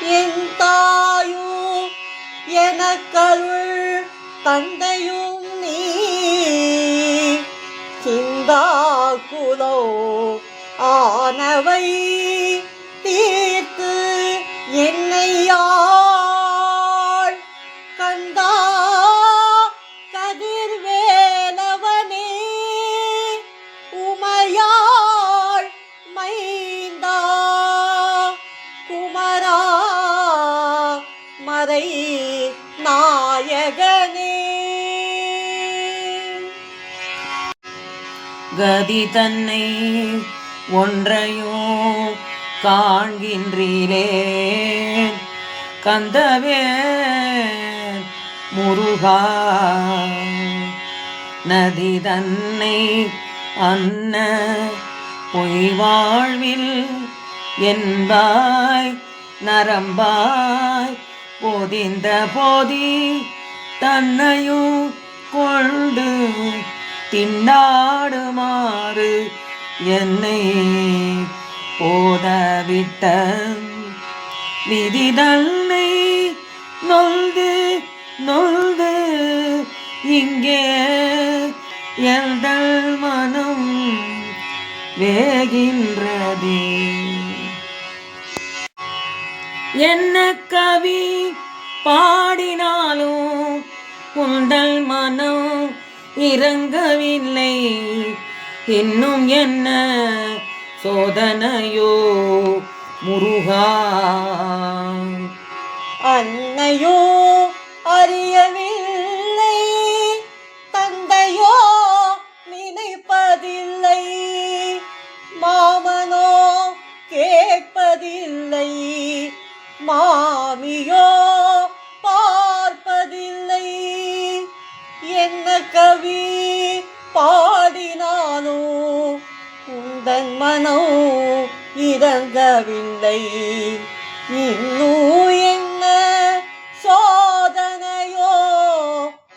என் தாயும் எனக்கருள் தந்தையும் நீ. சிந்தா குலோ ஆனவை தீர்த்து என்னையாள் கந்தா மறை நாயகனே. கதி தன்னை ஒன்றையோ காண்கின்றீரே கந்தவே முருகா. நதி தன்னை அன்ன பொய் வாழ்வில் என்பாய் நரம்பாய் போதிந்த போதி தன்னையும் கொண்டு திண்டாடுமாறு என்னை போதவிட்ட விதி தன்னை நொல்து நொல்து இங்கே எந்தல் மனம் வேகின்றதே. என்ன கவி பாடினாலும் உண்டல் மனம் இறங்கவில்லை. இன்னும் என்ன சோதனையோ முருகா? அன்னையோ அறியவில்லை. தந்தையோ நினைப்பதில்லை. மாமனோ கேட்பதில்லை. மாமியோ பார்ப்பதில்லை. என்ன கவி பாடினானோ உந்தன் மனோ இறங்கவில்லை. இன்னும் என்ன சோதனையோ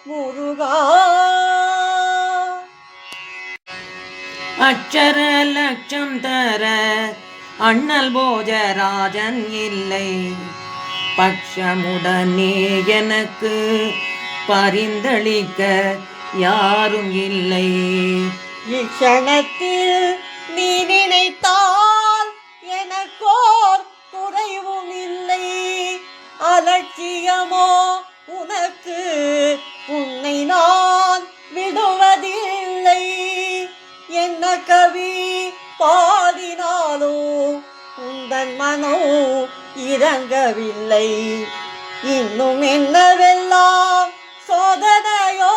முருகா. அச்சர லட்சம் தர அண்ணல் போஜராஜன் இல்லை. பட்சமுடனே எனக்கு பரிந்தளிக்க யாரும் இல்லை. இக்ஷணத்தில் நீ நினைத்தால் எனக்கோர் குறைவும் இல்லை. அலட்சியமோ உனக்கு உன்னை நான் விடுவதில்லை. என்ன கவி பாடினாலோ அவன் மனோ இறங்கவில்லை இன்னும் என்னவெல்லாம் சோதனையோ